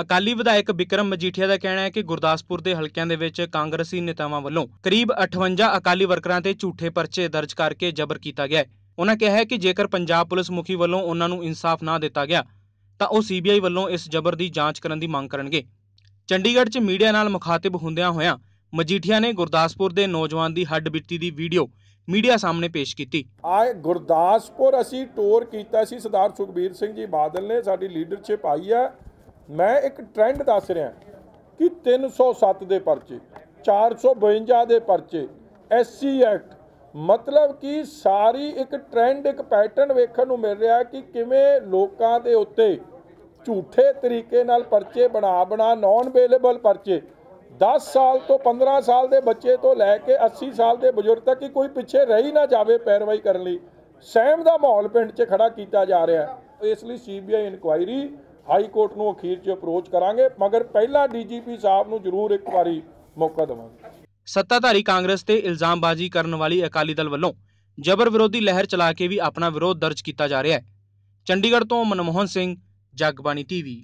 ਅਕਾਲੀ ਵਿਧਾਇਕ ਵਿਕਰਮ ਮਜੀਠੀਆ ਦਾ ਕਹਿਣਾ ਹੈ ਕਿ ਗੁਰਦਾਸਪੁਰ ਦੇ ਹਲਕਿਆਂ ਦੇ ਵਿੱਚ ਕਾਂਗਰਸੀ ਨੇਤਾਵਾਂ ਵੱਲੋਂ ਕਰੀਬ 58 ਅਕਾਲੀ ਵਰਕਰਾਂ ਤੇ ਝੂਠੇ ਪਰਚੇ ਦਰਜ ਕਰਕੇ ਜ਼ਬਰ ਕੀਤਾ ਗਿਆ ਹੈ। ਉਹਨਾਂ ਕਿਹਾ ਹੈ ਕਿ ਜੇਕਰ ਪੰਜਾਬ ਪੁਲਿਸ ਮੁਖੀ ਵੱਲੋਂ ਉਹਨਾਂ ਨੂੰ ਇਨਸਾਫ ਨਾ ਦਿੱਤਾ ਗਿਆ, ਤਾਂ ਉਹ ਸੀਬੀਆਈ ਵੱਲੋਂ ਇਸ ਜ਼ਬਰ ਦੀ ਜਾਂਚ ਕਰਨ ਦੀ ਮੰਗ ਕਰਨਗੇ। ਚੰਡੀਗੜ੍ਹ 'ਚ ਮੀਡੀਆ ਨਾਲ ਮੁਖਾਤਿਬ ਹੁੰਦਿਆਂ ਹੋਇਆਂ ਮਜੀਠੀਆ ਨੇ ਗੁਰਦਾਸਪੁਰ ਦੇ ਨੌਜਵਾਨ ਦੀ ਹੱਡ-ਬਿੱਤੀ ਦੀ ਵੀਡੀਓ ਮੀਡੀਆ ਸਾਹਮਣੇ ਪੇਸ਼ ਕੀਤੀ। ਆ ਗੁਰਦਾਸਪੁਰ ਅਸੀਂ ਟੂਰ ਕੀਤਾ ਸੀ, ਸਰਦਾਰ ਸੁਖਬੀਰ ਸਿੰਘ ਜੀ ਬਾਦਲ ਨੇ, ਸਾਡੀ ਲੀਡਰਸ਼ਿਪ ਆਈ ਹੈ। ਮੈਂ ਇੱਕ ਟ੍ਰੈਂਡ ਦੱਸ ਰਿਹਾ ਕਿ 307 ਦੇ ਪਰਚੇ 452 ਦੇ ਪਰਚੇ ਐਸਸੀ ਐਕਟ ਮਤਲਬ ਕਿ ਸਾਰੀ ਇੱਕ ਟ੍ਰੈਂਡ ਇੱਕ ਪੈਟਰਨ ਵੇਖਣ ਨੂੰ ਮਿਲ ਰਿਹਾ ਕਿ ਕਿਵੇਂ ਲੋਕਾਂ ਦੇ ਉੱਤੇ ਝੂਠੇ ਤਰੀਕੇ ਨਾਲ ਪਰਚੇ ਬਣਾ ਬਣਾ ਨਾਨ ਅਵੇਲੇਬਲ ਪਰਚੇ 10 ਸਾਲ ਤੋਂ 15 ਸਾਲ ਦੇ ਬੱਚੇ ਤੋਂ ਲੈ ਕੇ 80 ਸਾਲ ਦੇ ਬਜ਼ੁਰਗ ਤੱਕ ਕਿ ਕੋਈ ਪਿੱਛੇ ਰਹੀ ਨਾ ਜਾਵੇ ਪੈਰਵਾਈ ਕਰਨ ਲਈ। ਸਹਿਮ ਦਾ ਮਾਹੌਲ ਪਿੰਡ 'ਚ ਖੜਾ ਕੀਤਾ ਜਾ ਰਿਹਾ। ਇਸ ਲਈ ਸੀਬੀਆਈ ਇਨਕੁਆਇਰੀ ਹਾਈ ਕੋਰਟ ਨੂੰ ਅਖੀਰ 'ਚ ਅਪਰੋਚ ਕਰਾਂਗੇ, ਮਗਰ ਪਹਿਲਾਂ ਡੀਜੀਪੀ ਸਾਹਿਬ ਨੂੰ ਜ਼ਰੂਰ ਇੱਕ ਵਾਰੀ ਮੌਕਾ ਦੇਵਾਂਗੇ। ਸੱਤਾਧਾਰੀ ਕਾਂਗਰਸ ਤੇ ਇਲਜ਼ਾਮਬਾਜ਼ੀ ਕਰਨ ਵਾਲੀ ਅਕਾਲੀ ਦਲ ਵੱਲੋਂ ਜ਼ਬਰ ਵਿਰੋਧੀ ਲਹਿਰ ਚਲਾ ਕੇ ਵੀ ਆਪਣਾ ਵਿਰੋਧ ਦਰਜ ਕੀਤਾ ਜਾ ਰਿਹਾ ਹੈ। ਚੰਡੀਗੜ੍ਹ ਤੋਂ ਮਨਮੋਹਨ ਸਿੰਘ, ਜਗਬਾਣੀ ਟੀਵੀ।